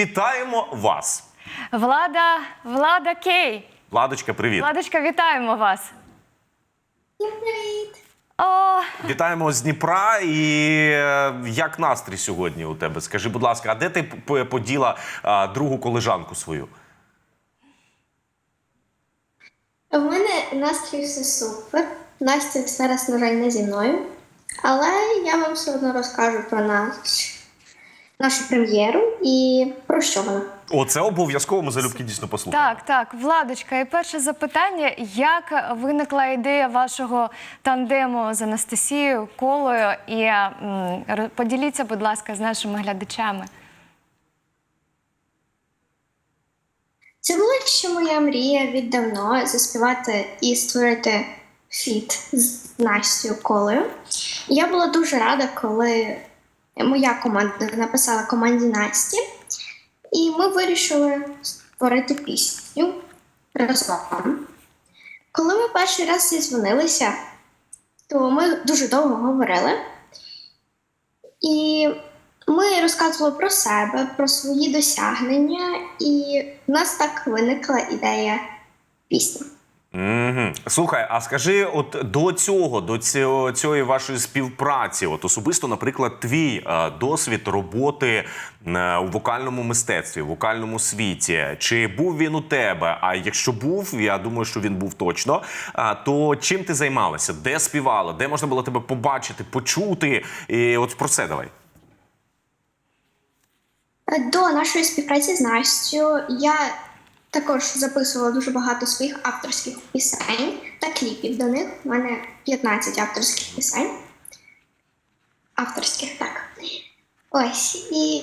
Вітаємо вас! Влада, Влада Кей. Владочка, привіт! Владочка, вітаємо вас. Привіт! О, Вітаємо з Дніпра. І е, як настрій сьогодні у тебе? Скажи, будь ласка, а де ти поділа а, другу колежанку свою? У мене настрій все супер. Настя зараз, на жаль, не зі мною. Але я вам все одно розкажу про наш, нашу прем'єру і про що вона. О, це обов'язково ми залюбки дійсно послухаємо. так, так, Владочка, і перше запитання: як виникла ідея вашого тандему з Анастасією Колою? І м, поділіться, будь ласка, з нашими глядачами. Це була ще моя мрія віддавно заспівати і створити фіт з Настю Колею. І Я була дуже рада, коли моя команда написала команді Насті, і ми вирішили створити пісню разом. Коли ми перший раз зізвонилися, то ми дуже довго говорили. І ми розказували про себе, про свої досягнення, і в нас так виникла ідея пісні. Угу. Слухай, а скажи, от до цього, до цього, цієї вашої співпраці, от особисто, наприклад, твій е, досвід роботи е, у вокальному мистецтві, в вокальному світі, чи був він у тебе? А якщо був, я думаю, що він був точно. А, то чим ти займалася? Де співала? Де можна було тебе побачити, почути? І от про це давай. До нашої співпраці з Настю я також записувала дуже багато своїх авторських пісень та кліпів до них. У мене 15 авторських пісень. Авторських, так. Ось. І,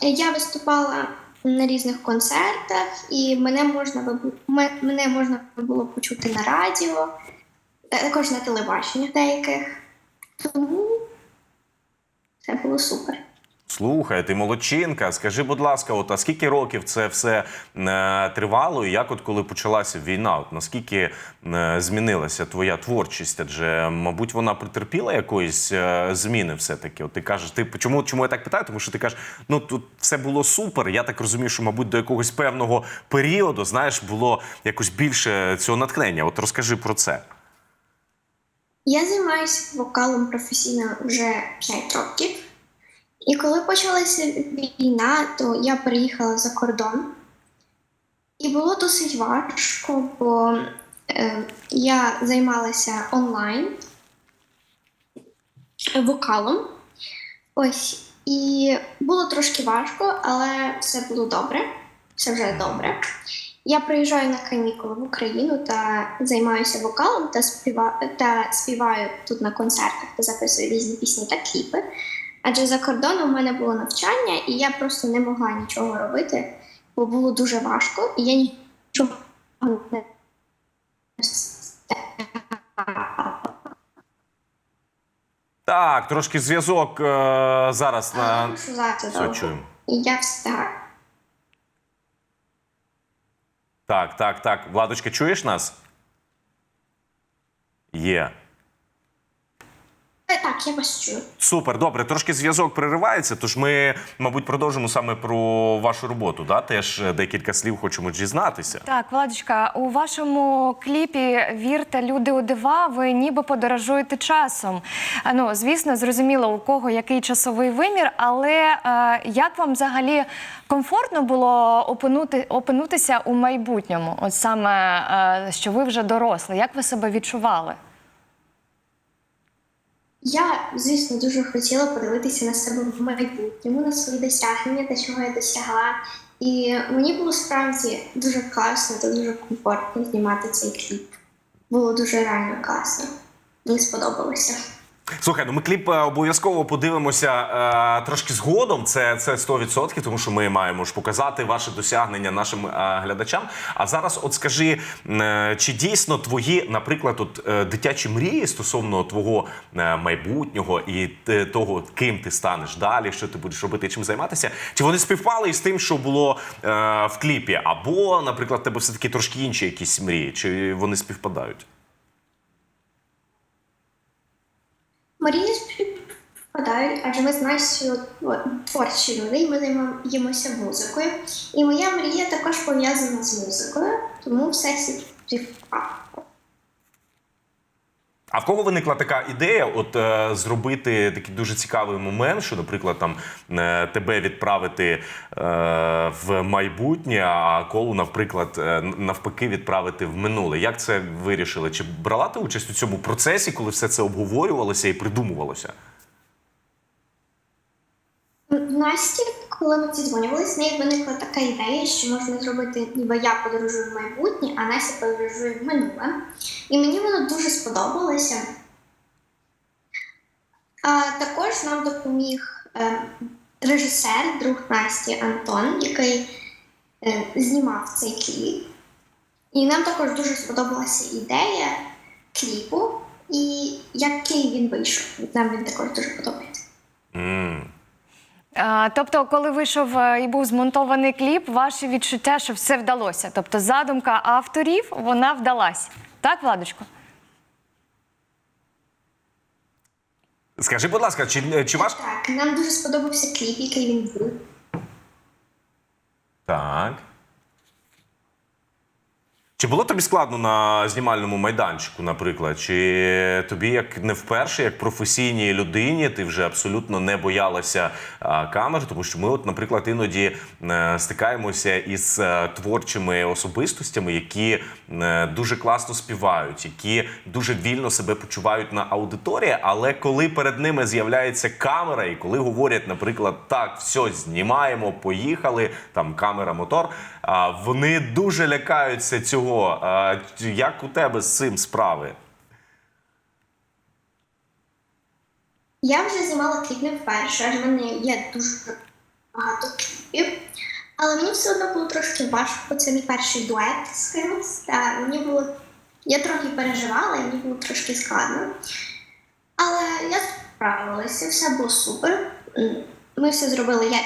і я виступала на різних концертах, і мене можна мене можна було почути на радіо, також на телебаченнях деяких. Тому це було супер. Слухай, ти молодчинка. Скажи, будь ласка, от а скільки років це все е, тривало? І як, от коли почалася війна, от наскільки е, змінилася твоя творчість? Адже, мабуть, вона претерпіла якоїсь е, зміни, все таки. От ти кажеш, ти чому, чому я так питаю? Тому що ти кажеш, ну тут все було супер. Я так розумію, що, мабуть, до якогось певного періоду, знаєш, було якось більше цього натхнення. От розкажи про це. Я займаюся вокалом професійно вже 5 років. І коли почалася війна, то я переїхала за кордон. І було досить важко, бо е, я займалася онлайн вокалом. Ось. І було трошки важко, але все було добре. Все вже добре. Я приїжджаю на канікули в Україну та займаюся вокалом та, співа... та співаю тут на концертах та записую різні пісні та кліпи. Адже за кордоном у мене було навчання, і я просто не могла нічого робити, бо було дуже важко, і я нічого не Так, трошки зв'язок е, зараз на все чуємо. І я встигаю. Так, так, так. Владочка, чуєш нас? Є. Е, Так, я вас чую. Супер, добре. Трошки зв'язок переривається, тож ми, мабуть, продовжимо саме про вашу роботу. Да? Теж е, декілька слів хочемо дізнатися. Так, Владочка, у вашому кліпі Вірте, люди у дива, ви ніби подорожуєте часом. А, Ну, звісно, зрозуміло, у кого який часовий вимір, але е, як вам взагалі комфортно було опинути, опинутися у майбутньому? От саме е, що ви вже доросли, як ви себе відчували? Я, звісно, дуже хотіла подивитися на себе в майбутньому, на свої досягнення та чого я досягла. І мені було справді дуже класно та дуже комфортно знімати цей кліп. Було дуже реально класно. Мені сподобалося. Слухай, ну ми кліп е, обов'язково подивимося е, трошки згодом. Це це 100%, тому що ми маємо ж показати ваші досягнення нашим е, глядачам. А зараз, от скажи, е, чи дійсно твої, наприклад, от е, дитячі мрії стосовно твого е, майбутнього і те- того, ким ти станеш далі, що ти будеш робити, чим займатися, чи вони співпали із тим, що було е, в кліпі? Або, наприклад, тебе все таки трошки інші якісь мрії, чи вони співпадають? Марія співпадає, адже ми з Настю творчі люди, і ми займаємося музикою. І моя мрія також пов'язана з музикою, тому все співпало. А в кого виникла така ідея, от е, зробити такий дуже цікавий момент, що, наприклад, там е, тебе відправити е, в майбутнє, а колу, наприклад, е, навпаки, відправити в минуле. Як це вирішили? Чи брала ти участь у цьому процесі, коли все це обговорювалося і придумувалося? Насті, коли ми зідзвонювалися, в неї виникла така ідея, що можна зробити, ніби я подорожую в майбутнє, а Настя подорожує в минуле. І мені воно дуже сподобалося. А також нам допоміг е, режисер, друг Насті Антон, який е, знімав цей кліп. І нам також дуже сподобалася ідея кліпу, і який він вийшов. Нам він також дуже подобається. А, тобто, коли вийшов е, і був змонтований кліп, ваші відчуття, що все вдалося. Тобто, задумка авторів вона вдалась. Так, Владочко? Скажи, будь ласка, чи, чи ваш Так, нам дуже сподобався кліп, який він був. Так. Чи було тобі складно на знімальному майданчику, наприклад? Чи тобі, як не вперше, як професійній людині, ти вже абсолютно не боялася камер? Тому що ми, от, наприклад, іноді е, стикаємося із е, творчими особистостями, які е, дуже класно співають, які дуже вільно себе почувають на аудиторії. Але коли перед ними з'являється камера, і коли говорять, наприклад, так, все, знімаємо, поїхали, там камера, мотор. Вони дуже лякаються цього. А, як у тебе з цим справи? Я вже знімала кліп не вперше, в мене є дуже багато кліпів. Але мені все одно було трошки важко, бо це мій перший дует з кимось. Мені було. Я трохи переживала, і мені було трошки складно. Але я справилася, все було супер. Ми все зробили як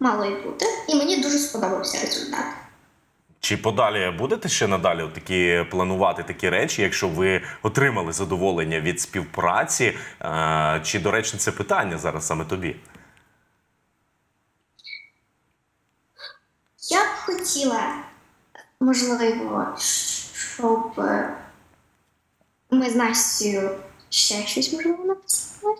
мало і бути, і мені дуже сподобався результат. Чи подалі будете ще надалі такі планувати такі речі, якщо ви отримали задоволення від співпраці? Е, Чи доречне це питання зараз саме тобі? Я б хотіла, можливо, щоб е, ми з Настю ще щось можливо написали.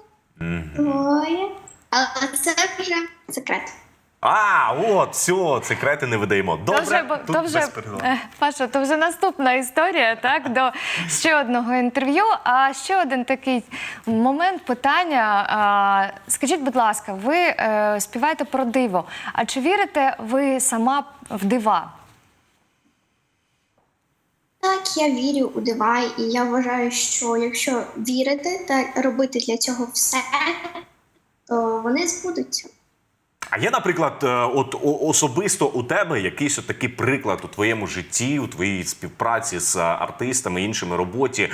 Ой. Але це вже секрет. А, от, все, секрети не видаємо. Добре, то вже, тут то вже, без Паша, то вже наступна історія, так, до ще одного інтерв'ю. А ще один такий момент питання. А, скажіть, будь ласка, ви е, співаєте про диво. А чи вірите ви сама в дива? Так, я вірю у дива, і я вважаю, що якщо вірити та робити для цього все, то вони збудуться. А є, наприклад, е, от особисто у тебе якийсь от такий приклад у твоєму житті, у твоїй співпраці з артистами, іншими роботі, е,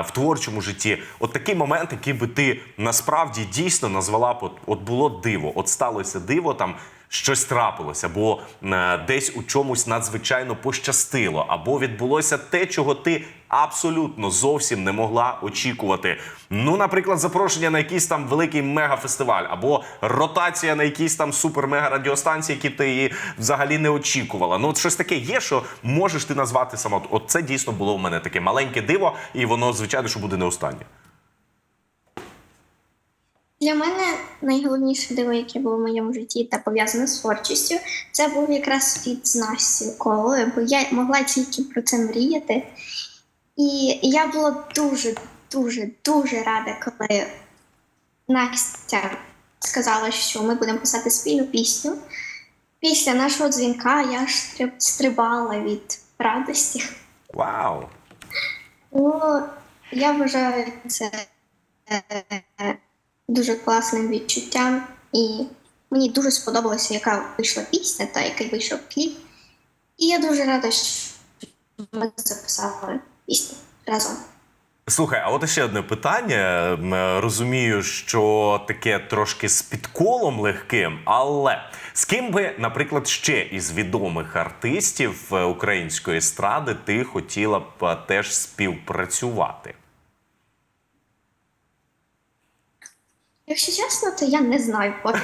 в творчому житті. От такий момент, який би ти насправді дійсно назвала б от, от було диво, от сталося диво там. Щось трапилося, або е, десь у чомусь надзвичайно пощастило, або відбулося те, чого ти абсолютно зовсім не могла очікувати. Ну, наприклад, запрошення на якийсь там великий мегафестиваль, або ротація на якійсь там супер-мега радіостанції, які ти її взагалі не очікувала. Ну, от щось таке є, що можеш ти назвати сама. От це дійсно було в мене таке маленьке диво, і воно, звичайно, що буде не останнє. Для мене найголовніше диво, яке було в моєму житті та пов'язане з творчістю, це був якраз фіт з Настю Колою, бо я могла тільки про це мріяти. І я була дуже, дуже, дуже рада, коли Настя сказала, що ми будемо писати спільну пісню. Після нашого дзвінка я ж стрибала від радості. Вау! Ну, я вважаю це е, дуже класним відчуттям, і мені дуже сподобалося, яка вийшла пісня та який вийшов кліп. І я дуже рада, що ми записали пісню разом. Слухай, а от ще одне питання. Розумію, що таке трошки з підколом легким, але з ким би, наприклад, ще із відомих артистів е, української естради ти хотіла б е, теж співпрацювати? Якщо чесно, то я не знаю поки.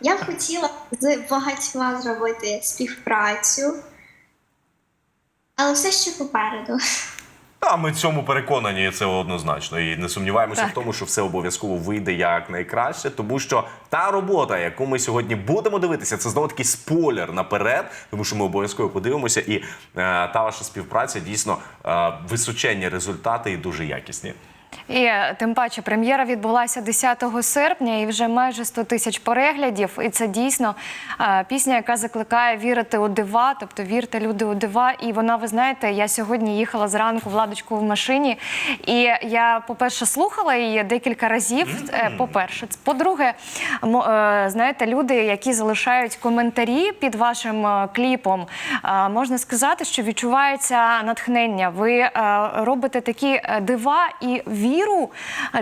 Я б хотіла з багатьма зробити співпрацю, але все ще попереду. А ми в цьому переконані це однозначно. І не сумніваємося Так. в тому, що все обов'язково вийде як найкраще, тому що та робота, яку ми сьогодні будемо дивитися, це знову такий спойлер наперед, тому що ми обов'язково подивимося, і е, та ваша співпраця дійсно е, височенні результати і дуже якісні. І е, тим паче прем'єра відбулася 10 серпня і вже майже 100 тисяч переглядів. І це дійсно е, пісня, яка закликає вірити у дива, тобто вірте люди у дива. І вона, ви знаєте, я сьогодні їхала зранку владочку в машині, і я, по-перше, слухала її декілька разів. Е, По-перше, по-друге, знаєте, люди, які залишають коментарі під вашим кліпом, можна сказати, що відчувається натхнення. Ви робите такі дива і віру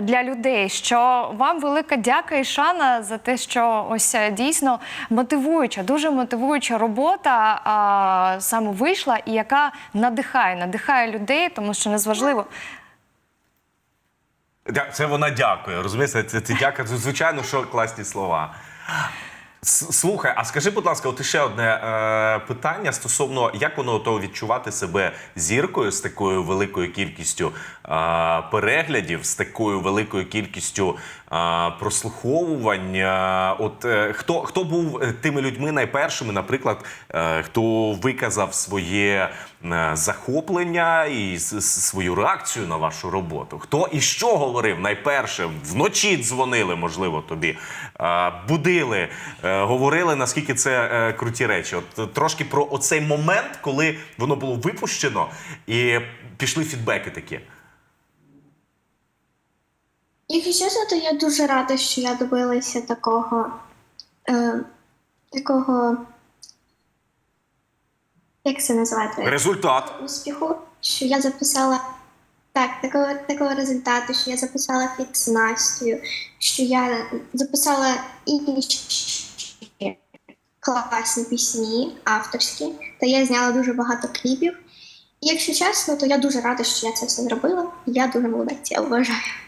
для людей, що вам велика дяка і шана за те, що ось е, дійсно мотивуюча, дуже мотивуюча робота а, саме вийшла, і яка надихає, надихає людей, тому що незважливо. Це вона дякує. Розумієте, це, це дяка. Звичайно, що класні слова. Слухай, а скажи, будь ласка, от ще одне е, питання стосовно як воно то відчувати себе зіркою з такою великою кількістю е, переглядів, з такою великою кількістю прослуховувань. Е, От е, хто, хто був е, тими людьми найпершими, наприклад, е, хто виказав своє захоплення і свою реакцію на вашу роботу? Хто і що говорив найперше? Вночі дзвонили, можливо, тобі, будили, говорили, наскільки це круті речі. От трошки про оцей момент, коли воно було випущено, і пішли фідбеки такі. Якщо чесно, то я дуже рада, що я добилася такого, е, такого, як це назвати? Результат. успіху, що я записала так, такого, такого результату, що я записала фіт з Настю, що я записала інші класні пісні, авторські, та я зняла дуже багато кліпів. І якщо чесно, то я дуже рада, що я це все зробила. Я дуже молодець, я вважаю.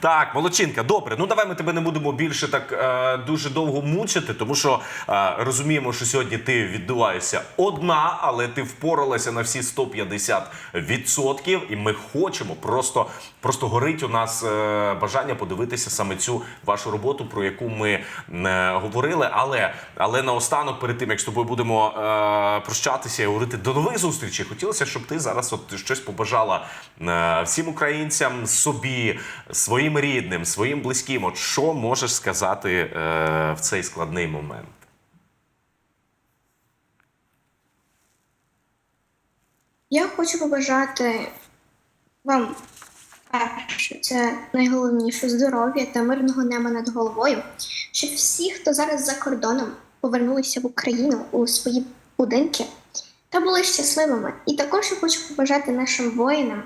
Так, молодчинка, добре. Ну давай ми тебе не будемо більше так е, дуже довго мучити, тому що е, розуміємо, що сьогодні ти відбуваєшся одна, але ти впоралася на всі 150%. І ми хочемо просто, просто горить у нас е, бажання подивитися саме цю вашу роботу, про яку ми е, говорили. Але, але наостанок, перед тим як з тобою будемо е, прощатися і говорити до нових зустрічей, хотілося, щоб ти зараз от щось побажала е, всім українцям, собі, своїм рідним, своїм близьким. От що можеш сказати е, в цей складний момент? Я хочу побажати вам перше, це найголовніше здоров'я та мирного неба над головою, щоб всі, хто зараз за кордоном, повернулися в Україну у свої будинки та були щасливими. І також я хочу побажати нашим воїнам,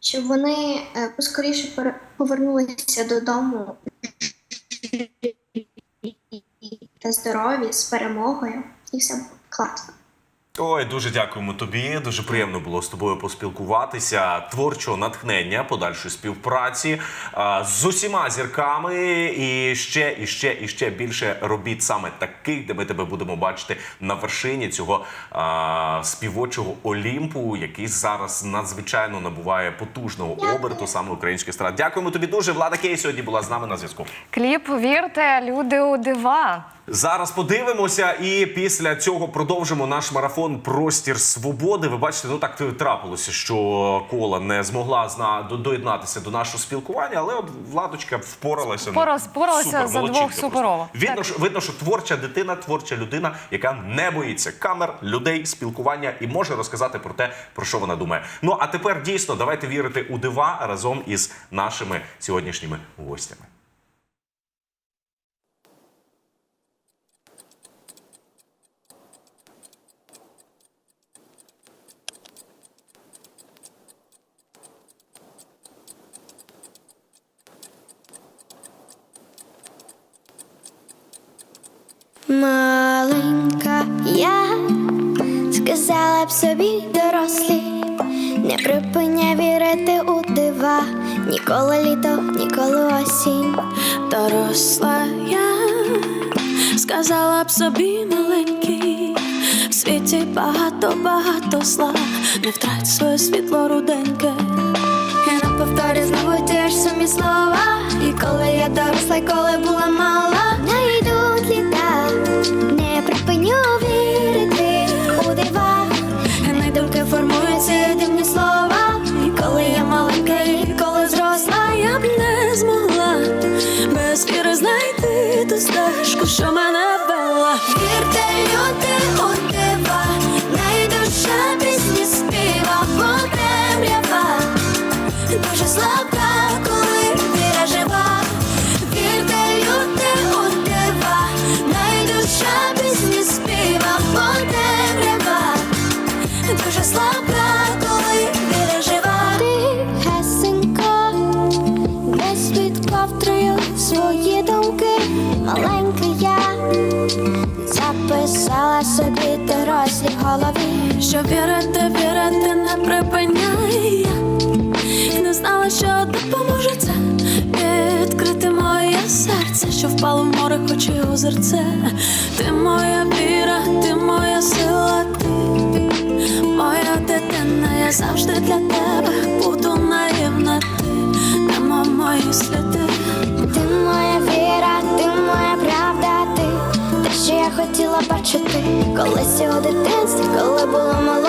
щоб вони е, поскоріше повернулися додому та здорові з перемогою, і все було класно. Ой, дуже дякуємо тобі. Дуже приємно було з тобою поспілкуватися. Творчого натхнення, подальшої співпраці а, з усіма зірками. І ще, і ще, і ще більше робіт саме таких, де ми тебе будемо бачити на вершині цього а, співочого Олімпу, який зараз надзвичайно набуває потужного оберту саме української страт. Дякуємо тобі дуже. Влада Кей сьогодні була з нами на зв'язку. Кліп вірте, люди у дива. Зараз подивимося, і після цього продовжимо наш марафон Простір свободи. Ви бачите, ну так трапилося, що кола не змогла зна доєднатися до нашого спілкування, але от владочка впоралася. ну, Впора- впоралася супер, за двох суперово. Видно, що видно, що творча дитина, творча людина, яка не боїться камер, людей, спілкування і може розказати про те, про що вона думає. Ну а тепер дійсно давайте вірити у дива разом із нашими сьогоднішніми гостями. Сказала б собі дорослі, не припиняй вірити у дива, ніколи літо, ніколи осінь. доросла я, сказала б собі маленький, в світі багато, багато зла, не втрать своє світло руденьке. І на повторі знову ті ж самі слова. І коли я доросла, й коли була мала, найдуть літа, не припиню вірити під свої думки, маленький я записала собі дорослі в голові. Що вірити, вірити не припиняє. І не знала, що допоможе це відкрити моє серце, що впало в море, хоч і озерце. Ти моя віра, ти моя сила, ти моя дитина, я завжди для тебе буду наївна, ти мої сліди. Ти моя віра, ти моя правда, ти те, що я хотіла бачити. Колись у дитинстві, коли було мала,